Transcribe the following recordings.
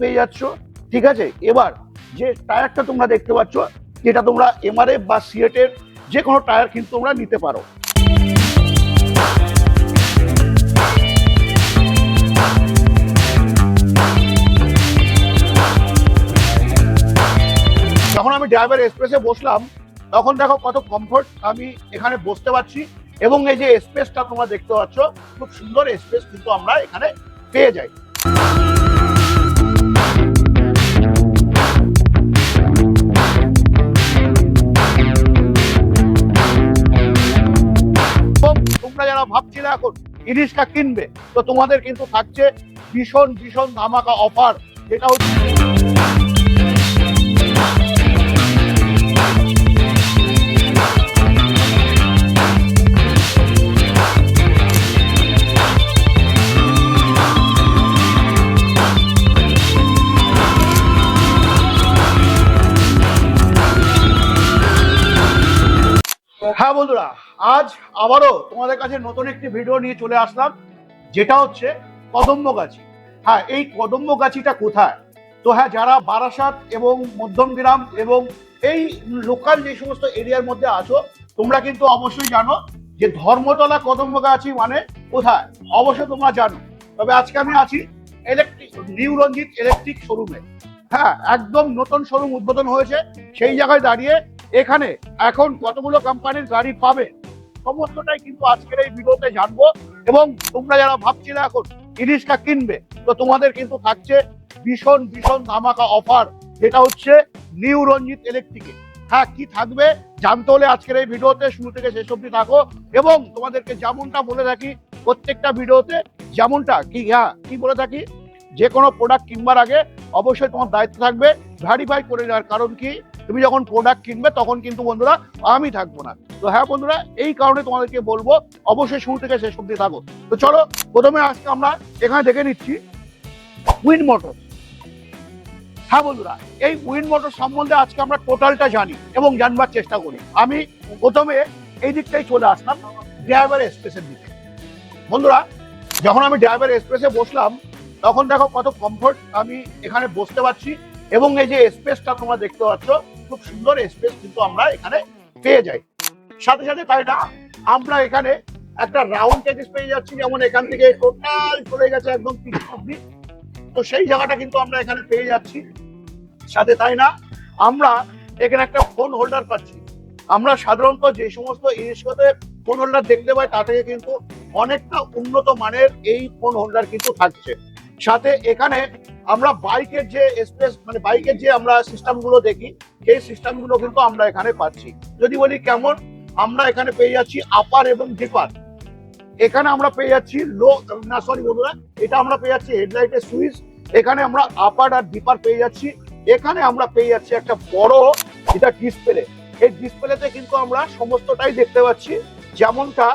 পেয়ে যাচ্ছ, ঠিক আছে? এবার যে টায়ারটা তোমরা দেখতে পাচ্ছ, যেটা তোমরা এমআরএফ বা সিএটের যে কোনো টায়ার কিন্তু তোমরা নিতে পারো। যখন আমি ড্রাইভার এক্সপ্রেসে বসলাম, তখন দেখো কত কমফোর্ট আমি এখানে বসতে পারছি এবং এই যে স্পেসটা তোমরা দেখতে পাচ্ছ, খুব সুন্দর স্পেস কিন্তু আমরা এখানে পেয়ে যাই। এখন ইলিশটা কিনবে। তো তোমাদের কিন্তু থাকছে ভীষণ ভীষণ ধামাকা অফার যেটা হচ্ছে বন্ধুরা, আজ আবারও তোমাদের কাছে নতুন একটি ভিডিও নিয়ে চলে আসলাম, যেটা হচ্ছে কদম্বগাছি হ্যাঁ এই কদম্বগাছিটা কোথায়? তো হ্যাঁ যারা বারাসাত এবং মধ্যমগ্রাম এবং এই লোকাল যে সমস্ত এরিয়ার মধ্যে আছো, তোমরা কিন্তু অবশ্যই জানো যে ধর্মতলা কদম্বগাছি মানে কোথায়। অবশ্যই তোমরা জানো, তবে আজকে আমি আছি ইলেকট্রিক নিউ রঞ্জিত ইলেকট্রিক শোরুমে হ্যাঁ একদম নতুন শোরুম উদ্বোধন হয়েছে, সেই জায়গায় দাঁড়িয়ে এখানে এখন কতগুলো কোম্পানির গাড়ি পাবে, সমস্তটাই কিন্তু আজকের এই ভিডিওতে জানব। এবং তোমরা যারা ভাবছিলে এখন ইলিশটা কিনবে, তো তোমাদের কিন্তু থাকছে ভীষণ ভীষণ ধামাকা অফার যেটা হচ্ছে নিউ রঞ্জিত ইলেকট্রিকে হ্যাঁ কি থাকবে জানতে হলে আজকের এই ভিডিওতে শুরু থেকে শেষ অবধি থাকো। এবং তোমাদেরকে যেমনটা বলে থাকি, প্রত্যেকটা ভিডিওতে যেমনটা কি হ্যাঁ কি বলে থাকি? যে কোনো প্রোডাক্ট কিনবার আগে অবশ্যই তোমার দায়িত্ব থাকবে ভ্যারিফাই করে নেওয়ার। কারণ কি? তুমি যখন প্রোডাক্ট কিনবে, তখন কিন্তু বন্ধুরা আমি থাকব না। তো হ্যাঁ বন্ধুরা, এই কারণে তোমাদেরকে বলব, অবশ্যই শুরু থেকে শেষ অব্দি থাকো। তো চলো, প্রথমে আজকে আমরা এখানে দেখে নিচ্ছি উইন মোটর হ্যাঁ বন্ধুরা, এই উইন মোটর সম্বন্ধে আজকে আমরা টোটালটা জানি এবং জানবার চেষ্টা করি। আমি প্রথমে এই দিকটাই চলে আসলাম ড্রাইভার এক্সপ্রেসের দিকে। বন্ধুরা, যখন আমি ড্রাইভার এক্সপ্রেসে বসলাম, তখন দেখো কত কমফোর্ট আমি এখানে বসতে পারছি। এবং এই যে স্পেসটা তোমরা দেখতে পাচ্ছ, খুব সুন্দর স্পেস কিন্তু আমরা এখানে পেয়ে যাই। সাথে সাথে তাই না আমরা এখানে একটা রাউন্ড টেনিস পেয়ে যাচ্ছি, যেমন এখান থেকে টোটাল চলে গেছে একদম তো সেই জায়গাটা কিন্তু আমরা এখানে পেয়ে যাচ্ছি। সাথে তাই না, আমরা এখানে একটা ফোন হোল্ডার পাচ্ছি। আমরা সাধারণত যে সমস্ত ইউনিশোতে ফোন হোল্ডার দেখতে পাই তা থেকে কিন্তু অনেকটা উন্নত মানের এই ফোন হোল্ডার কিন্তু থাকছে। সাথে এখানে আমরা বাইকের যে স্পেস মানে বাইকের যে আমরা সিস্টেমগুলো দেখি, সেই সিস্টেমগুলো কিন্তু আমরা এখানে পাচ্ছি। যদি বলি কেমন, আমরা এখানে পেয়ে যাচ্ছি আপার এবং ডিপার এখানে আমরা পেয়ে যাচ্ছি লো না সরি বন্ধুরা, এটা আমরা পেয়ে যাচ্ছি হেডলাইটের সুইচ এখানে আমরা আপার আর ডিপার পেয়ে যাচ্ছি। এখানে আমরা পেয়ে যাচ্ছি একটা বড় এটা ডিসপ্লে এই ডিসপ্লেতে কিন্তু আমরা সমস্তটাই দেখতে পাচ্ছি। যেমনটা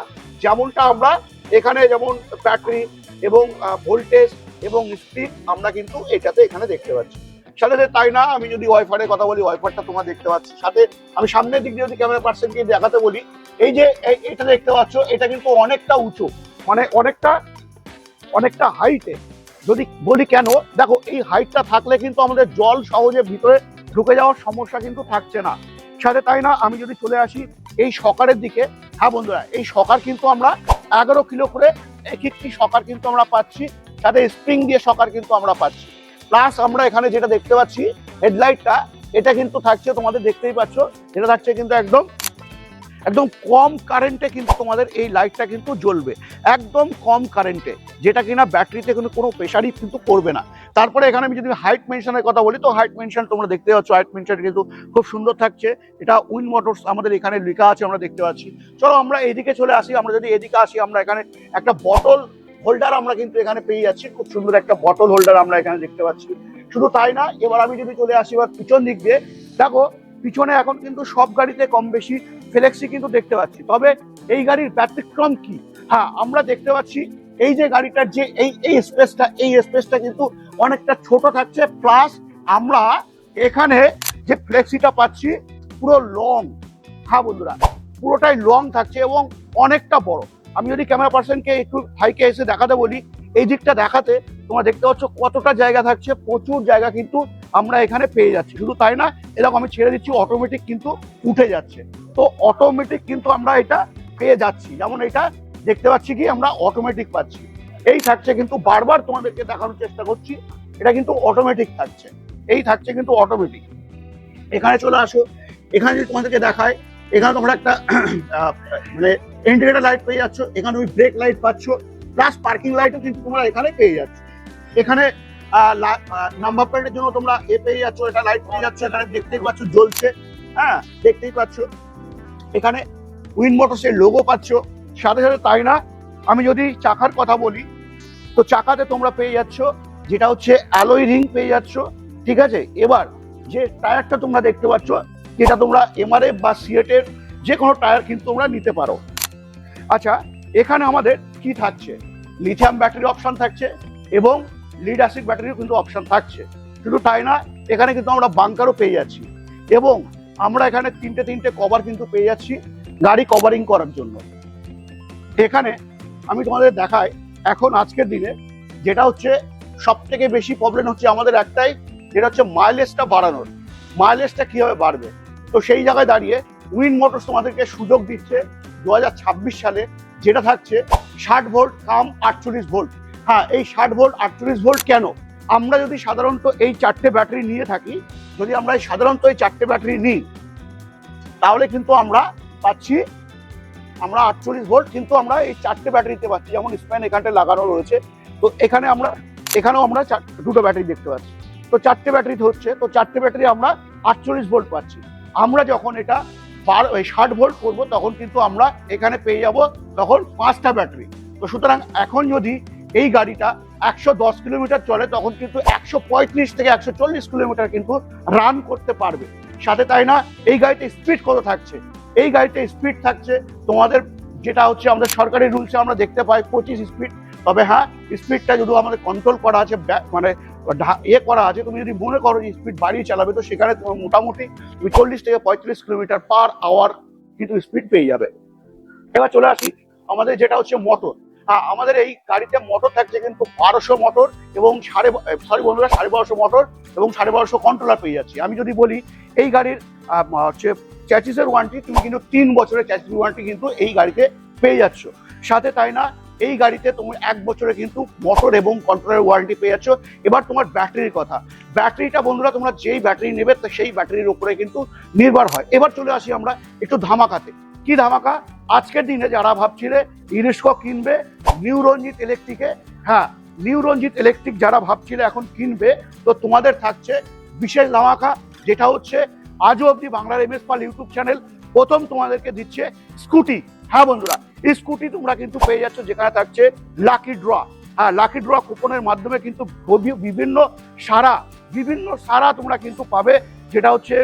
যেমনটা আমরা এখানে যেমন ব্যাটারি এবং ভোল্টেজ এবং স্পিড আমরা কিন্তু এটাতে এখানে দেখতে পাচ্ছি। সাথে সাথে তাই না, আমি যদি ওয়াইফারের কথা বলি ওয়াইফারটা তোমরা দেখতে পাচ্ছি। সাথে আমি সামনের দিক দিয়ে যদি ক্যামেরা পার্সেন্টকে দেখাতে বলি, এই যে এটা দেখতে পাচ্ছ, এটা কিন্তু অনেকটা উঁচু মানে অনেকটা অনেকটা হাইটে যদি বলি কেন, দেখো এই হাইটটা থাকলে কিন্তু আমাদের জল সহজে ভিতরে ঢুকে যাওয়ার সমস্যা কিন্তু থাকছে না। সাথে তাই না, আমি যদি চলে আসি এই সকারের দিকে হ্যাঁ বন্ধুরা, এই সকার কিন্তু আমরা এগারো কিলো করে এক একটি সকার কিন্তু আমরা পাচ্ছি। সাথে স্প্রিং দিয়ে সকার কিন্তু আমরা পাচ্ছি। প্লাস আমরা এখানে যেটা দেখতে পাচ্ছি হেডলাইটটা এটা কিন্তু থাকছে তোমাদের দেখতেই পাচ্ছ, এটা থাকছে কিন্তু একদম একদম কম কারেন্টে কিন্তু তোমাদের এই লাইটটা কিন্তু জ্বলবে। একদম কম কারেন্টে যেটা কিনা ব্যাটারিতে কিন্তু কোনো প্রেশারই কিন্তু করবে না। তারপরে এখানে আমি যদি হাইট মেনশনের কথা বলি, তো হাইট মেনশন তোমরা দেখতে পাচ্ছ হাইট মেনশন কিন্তু খুব সুন্দর থাকছে। এটা উইন মোটরস আমাদের এখানে লেখা আছে, আমরা দেখতে পাচ্ছি। চলো আমরা এদিকে চলে আসি, আমরা যদি এদিকে আসি, আমরা এখানে একটা বটল হোল্ডার আমরা কিন্তু এখানে পেয়ে যাচ্ছি। খুব সুন্দর একটা বটল হোল্ডার আমরা এখানে দেখতে পাচ্ছি। শুধু তাই না, এবার আমি যদি চলে আসি এবার পিছন দিক দিয়ে, দেখো, পিছনে এখন কিন্তু সব গাড়িতে কম বেশি ফ্লেক্সি কিন্তু দেখতে পাচ্ছি। তবে এই গাড়ির ব্যতিক্রম কি? হ্যাঁ আমরা দেখতে পাচ্ছি এই যে গাড়িটার যে এই এই স্পেসটা এই স্পেসটা কিন্তু অনেকটা ছোট থাকছে। প্লাস আমরা এখানে যে ফ্লেক্সিটা পাচ্ছি, পুরো লং হ্যাঁ বন্ধুরা, পুরোটাই লং থাকছে এবং অনেকটা বড়। আমি যদি ক্যামেরা পার্সনকে একটু হাইকে এসে দেখাতে বলি, এই দিকটা দেখাতে তোমরা দেখতে পাচ্ছ কতটা জায়গা থাকছে, প্রচুর জায়গা কিন্তু আমরা এখানে পেয়ে যাচ্ছি। শুধু তাই না, এরকম আমি ছেড়ে দিচ্ছি অটোমেটিক কিন্তু উঠে যাচ্ছে। তো অটোমেটিক কিন্তু আমরা এটা পেয়ে যাচ্ছি। যেমন এটা দেখতে পাচ্ছি কি, আমরা অটোমেটিক পাচ্ছি। এই থাকছে কিন্তু বারবার তোমাদেরকে দেখানোর চেষ্টা করছি, এটা কিন্তু অটোমেটিক থাকছে। এই থাকছে কিন্তু অটোমেটিক এখানে চলে আসো। এখানে যদি তোমাদেরকে দেখায় এখানে তোমরা একটা মানে ইন্ডিকেটার লাইট পেয়ে যাচ্ছ, এখানে তুমি ব্রেক লাইট পাচ্ছ প্লাস পার্কিং লাইটও কিন্তু তোমরা এখানে পেয়ে যাচ্ছ। এখানে নাম্বার প্লেটের জন্য তোমরা এ পেয়ে যাচ্ছ এটা লাইট পেয়ে যাচ্ছ, এখানে দেখতেই পাচ্ছ জ্বলছে হ্যাঁ দেখতেই পাচ্ছ। এখানে উইন মোটরসের লোগো পাচ্ছ, সাথে সাথে তাই না, আমি যদি চাকার কথা বলি, তো চাকাতে তোমরা পেয়ে যাচ্ছ, যেটা হচ্ছে অ্যালোই রিং পেয়ে যাচ্ছ, ঠিক আছে? এবার যে টায়ারটা তোমরা দেখতে পাচ্ছ যেটা তোমরা এমআরএফ বা সিএটের যে কোনো টায়ার কিন্তু তোমরা নিতে পারো। আচ্ছা এখানে আমাদের কি থাকছে? লিথিয়াম ব্যাটারি অপশন থাকছে এবং লিড অ্যাসিড ব্যাটারিও কিন্তু অপশন থাকছে। শুধু তাই না, এখানে কিন্তু আমরা বাংকারও পেয়ে যাচ্ছি এবং আমরা এখানে তিনটে তিনটে কভার কিন্তু পেয়ে যাচ্ছি গাড়ি কভারিং করার জন্য। এখানে আমি তোমাদের দেখাই, এখন আজকের দিনে যেটা হচ্ছে সব থেকে বেশি প্রবলেম হচ্ছে আমাদের একটাই, যেটা হচ্ছে মাইলেজটা বাড়ানোর। মাইলেজটা কীভাবে বাড়বে? তো সেই জায়গায় দাঁড়িয়ে উইন মোটরস তোমাদেরকে সুযোগ দিচ্ছে দু হাজার ছাব্বিশ সালে যেটা থাকছে ষাট ভোল্ট কাম আটচল্লিশ ভোল্ট। হ্যাঁ এই ষাট ভোল্ট, আটচল্লিশ ভোল্ট কেন? আমরা যদি সাধারণত এই চারটে ব্যাটারি নিয়ে থাকি, যদি আমরা এই সাধারণত এই চারটে ব্যাটারি নিই, তাহলে কিন্তু আমরা পাচ্ছি, আমরা আটচল্লিশ ভোল্ট কিন্তু আমরা এই চারটে ব্যাটারিতে পাচ্ছি যেমন স্প্যান এখানটায় লাগানো রয়েছে। তো এখানে আমরা, এখানেও আমরা দুটো ব্যাটারি দেখতে পাচ্ছি। তো চারটে ব্যাটারিতে হচ্ছে, তো চারটে ব্যাটারি আমরা আটচল্লিশ ভোল্ট পাচ্ছি। আমরা যখন এটা বার ওই ষাট ভোল্ট করব, তখন কিন্তু আমরা এখানে পেয়ে যাব তখন পাঁচটা ব্যাটারি। তো সুতরাং এখন যদি এই গাড়িটা একশো দশ কিলোমিটার চলে, তখন কিন্তু একশো পঁয়ত্রিশ থেকে একশো চল্লিশ কিলোমিটার কিন্তু রান করতে পারবে। সাথে তাই না, এই গাড়িতে স্পিড কত থাকছে? এই গাড়িতে স্পিড থাকছে তোমাদের যেটা হচ্ছে আমাদের সরকারি রুলসে আমরা দেখতে পাই পঁচিশ স্পিড তবে হ্যাঁ স্পিডটা যদি আমাদের কন্ট্রোল করা আছে মানে ঢা- ইয়ে করা আছে, তুমি যদি মনে করো যে স্পিড বাড়িয়ে চালাবে, তো সেখানে তোমার মোটামুটি তুমি চল্লিশ থেকে পঁয়ত্রিশ কিলোমিটার পার আওয়ার কিন্তু স্পিড পেয়ে যাবে। এবার চলে আসি, আমাদের যেটা হচ্ছে মোটর হ্যাঁ আমাদের এই গাড়িতে মোটর থাকছে কিন্তু বারোশো মোটর এবং সাড়ে সরি বন্ধুরা, সাড়ে বারোশো মোটর এবং সাড়ে বারোশো কন্ট্রোলার পেয়ে যাচ্ছি। আমি যদি বলি, এই গাড়ির হচ্ছে চ্যাচিসের ওয়ারেন্টি তুমি কিন্তু তিন বছরের চ্যাচিস ওয়ারেন্টি কিন্তু এই গাড়িতে পেয়ে যাচ্ছ। সাথে তাই না এই গাড়িতে তুমি এক বছরে কিন্তু মোটর এবং কন্ট্রোলের ওয়ারেন্টি পেয়ে যাচ্ছ। এবার তোমার ব্যাটারির কথা। ব্যাটারিটা বন্ধুরা, তোমরা যেই ব্যাটারি নেবে সেই ব্যাটারির উপরে কিন্তু নির্ভর হয়। এবার চলে আসি আমরা একটু ধামাকাতে। কি ধামাকা? আজকের দিনে যারা ভাবছিলে ইরিস্কো কিনবে নিউ রঞ্জিত ইলেকট্রিকে হ্যাঁ নিউ রঞ্জিত ইলেকট্রিক যারা ভাবছিলে এখন কিনবে, তো তোমাদের থাকছে বিশেষ ধামাকা, যেটা হচ্ছে আজও অবধি বাংলার M S Pal YouTube channel প্রথম তোমাদেরকে দিচ্ছে স্কুটি হ্যাঁ বন্ধুরা স্কুটি তোমরা কিন্তু পেয়ে যাচ্ছ, যেখানে থাকছে লাকি ড্র হ্যাঁ লাকি ড্র কুপনের মাধ্যমে কিন্তু বিভিন্ন সারা বিভিন্ন সারা তোমরা কিন্তু পাবে, যেটা হচ্ছে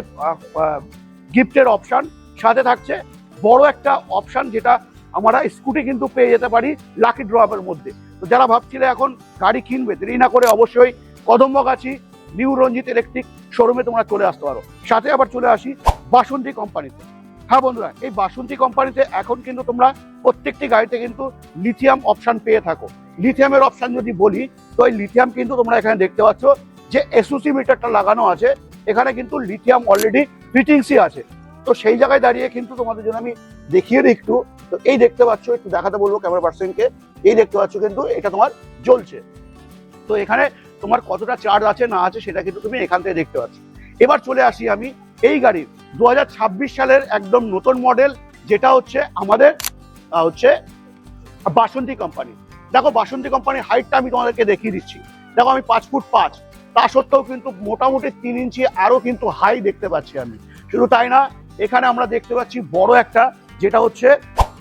গিফটের অপশন সাথে থাকছে বড় একটা অপশন যেটা আমরা স্কুটি কিন্তু পেয়ে যেতে পারি লাকি ড্রপের মধ্যে। তো যারা ভাবছিলে এখন গাড়ি কিনবে, দেরি না করে অবশ্যই কদম্বগাছি, নিউ রঞ্জিত ইলেকট্রিক শোরুমে তোমরা চলে আসতে পারো। সাথে আবার চলে আসি বাসন্তী কোম্পানিতে হ্যাঁ বন্ধুরা, এই বাসন্তী কোম্পানিতে এখন কিন্তু তোমরা প্রত্যেকটি গাড়িতে কিন্তু লিথিয়াম অপশন পেয়ে থাকো। লিথিয়ামের অপশন যদি বলি, তো এই লিথিয়াম কিন্তু তোমরা এখানে দেখতে পাচ্ছ যে এসওসি মিটারটা লাগানো আছে, এখানে কিন্তু লিথিয়াম অলরেডি ফিটিংসই আছে। তো সেই জায়গায় দাঁড়িয়ে কিন্তু তোমাদের জন্য আমি দেখিয়ে দিই একটু। তো এই দেখতে পাচ্ছ, একটু দেখাতে বলব ক্যামেরা পার্সনকে এই দেখতে পাচ্ছ কিন্তু এটা তোমার জ্বলছে। তো এখানে তোমার কতটা চার্জ আছে না আছে সেটা কিন্তু তুমি এখান থেকে দেখতে পাচ্ছ। এবার চলে আসি আমি এই গাড়ির দু সালের একদম নতুন মডেল, যেটা হচ্ছে আমাদের হচ্ছে বাসন্তী কোম্পানি দেখো, বাসন্তী কোম্পানির হাইটটা আমি তোমাদেরকে দেখিয়ে দিচ্ছি। দেখো, আমি পাঁচ ফুট পাঁচ। তা সত্ত্বেও কিন্তু মোটামুটি তিন ইঞ্চি আরও কিন্তু হাই দেখতে পাচ্ছি আমি। শুধু তাই না, এখানে আমরা দেখতে পাচ্ছি বড় একটা, যেটা হচ্ছে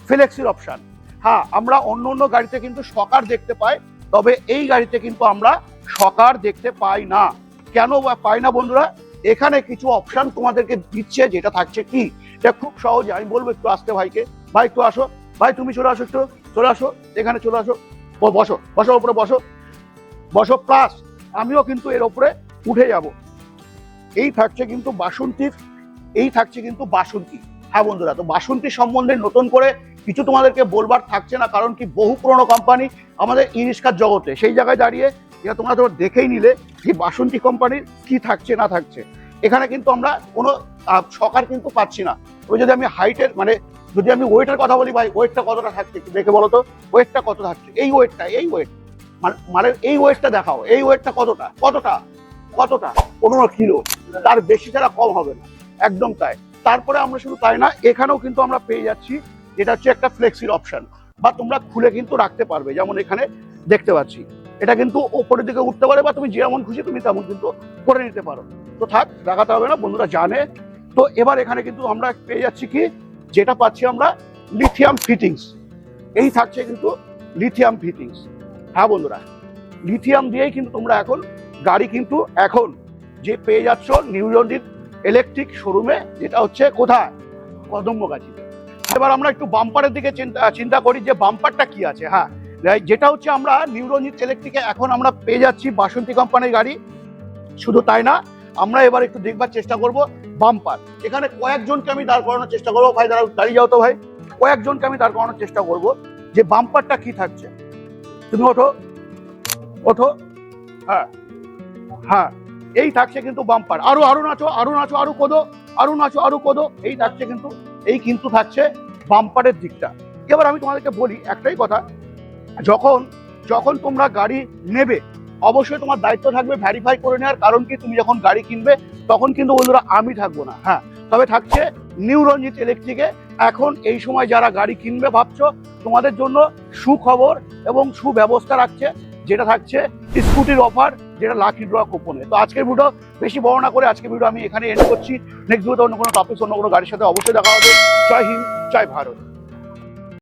ফ্লেক্সির অপশন হ্যাঁ আমরা অন্য অন্য গাড়িতে কিন্তু সকার দেখতে পাই, তবে এই গাড়িতে কিন্তু আমরা সকার দেখতে পাই না। কেন পাই না বন্ধুরা? এখানে কিছু অপশন তোমাদেরকে দিচ্ছে, যেটা থাকছে কি? এটা খুব সহজে, আমি বলব একটু আসতে ভাইকে। ভাই, একটু আসো। ভাই, তুমি চলে আসো একটু। চলে আসো, এখানে চলে আসো। বসো বসো উপরে বসো। বসো প্লাস আমিও কিন্তু এর ওপরে উঠে যাব। এই থাকছে কিন্তু বাসন্তীর এই থাকছে কিন্তু বাসন্তী। হ্যাঁ বন্ধুরা, তো বাসন্তী সম্বন্ধে নতুন করে কিছু তোমাদেরকে বলবার থাকছে না, কারণ কি বহু পুরনো কোম্পানি আমাদের ই রিক্সার জগতে, সেই জায়গায় দাঁড়িয়ে এটা তোমরা তো দেখেই নিলে যে বাসন্তী কোম্পানির কি থাকছে, না থাকছে। এখানে কিন্তু আমরা কোনো সকার কিন্তু পাচ্ছি না। ওই যদি আমি হাইটের মানে যদি আমি ওয়েটের কথা বলি ভাই, ওয়েটটা কতটা থাকছে দেখে বলো তো? ওয়েটটা কত থাকছে? এই ওয়েটটা, এই ওয়েট। মানে মানে এই ওয়েটটা দেখাও, এই ওয়েটটা কতটা? কতটা? কতটা? পনেরো কিলো। তার বেশি ছাড়া কম হবে না। একদম তাই। তারপরে আমরা শুধু তাই না, এখানেও কিন্তু আমরা পেয়ে যাচ্ছি যেটা হচ্ছে একটা ফ্লেক্সির অপশন। বা তোমরা খুলে কিন্তু রাখতে পারবে, যেমন এখানে দেখতে পাচ্ছি। এটা কিন্তু ওপরের দিকে উঠতে পারে বা তুমি যেমন খুশি তুমি তেমন কিন্তু করে নিতে পারো। তো থাক দেখাতে হবে না, বন্ধুরা জানে। তো এবার এখানে কিন্তু আমরা পেয়ে যাচ্ছি কি? যেটা পাচ্ছি আমরা লিথিয়াম ফিটিংস এই থাকছে কিন্তু লিথিয়াম ফিটিংস হ্যাঁ বন্ধুরা লিথিয়াম দিয়েই কিন্তু তোমরা এখন গাড়ি কিন্তু এখন যে পেয়ে যাচ্ছ নিউরনজিৎ ইলেকট্রিক শোরুমে যেটা হচ্ছে কোথায়? কদম্বগাছিতে। এবার আমরা একটু বাম্পারের দিকে চিন্তা চিন্তা করি যে বাম্পারটা কি আছে হ্যাঁ। যেটা হচ্ছে আমরা নিউরনজিৎ ইলেকট্রিকে এখন আমরা পেয়ে যাচ্ছি বাসন্তী কোম্পানির গাড়ি। শুধু তাই না, আমরা এবার একটু দেখবার চেষ্টা করব বাম্পার এখানে কয়েকজনকে আমি দাঁড় করানোর চেষ্টা করব। ভাই, দাঁড়াও, দাঁড়িয়ে যাও তো ভাই। কয়েকজনকে আমি দাঁড় করানোর চেষ্টা করব যে বাম্পারটা কি থাকছে। তুমি ওঠো ওঠো। হ্যাঁ হ্যাঁ এই থাকছে কিন্তু বাম্পার আরও আরও নাচো আরও নাচো, আরও কোদো, আরও নাচো, আরও কোদো। এই থাকছে কিন্তু, এই কিন্তু থাকছে বাম্পারের দিকটা। এবার আমি তোমাদেরকে বলি একটাই কথা যখন যখন তোমরা গাড়ি নেবে, অবশ্যই তোমার দায়িত্ব থাকবে ভ্যারিফাই করে নেওয়ার কারণ কি? তুমি যখন গাড়ি কিনবে, তখন কিন্তু বন্ধুরা আমি থাকব না। হ্যাঁ তবে থাকছে নিউ রঞ্জিত ইলেকট্রিকে এখন এই সময় যারা গাড়ি কিনবে ভাবছ, তোমাদের জন্য সুখবর এবং সুব্যবস্থা রাখছে, যেটা থাকছে স্কুটির অফার যেটা লাকি ড্র কুপনে তো আজকের ভিডিও বেশি বর্ণনা করে আজকের ভিডিও আমি এখানে এন্ড করছি। নেক্সট ভিডিওতে অন্য কোনো টপিক অন্য কোনো গাড়ির সাথে অবশ্যই দেখা হবে। জয় হিন্দ, জয় ভারত।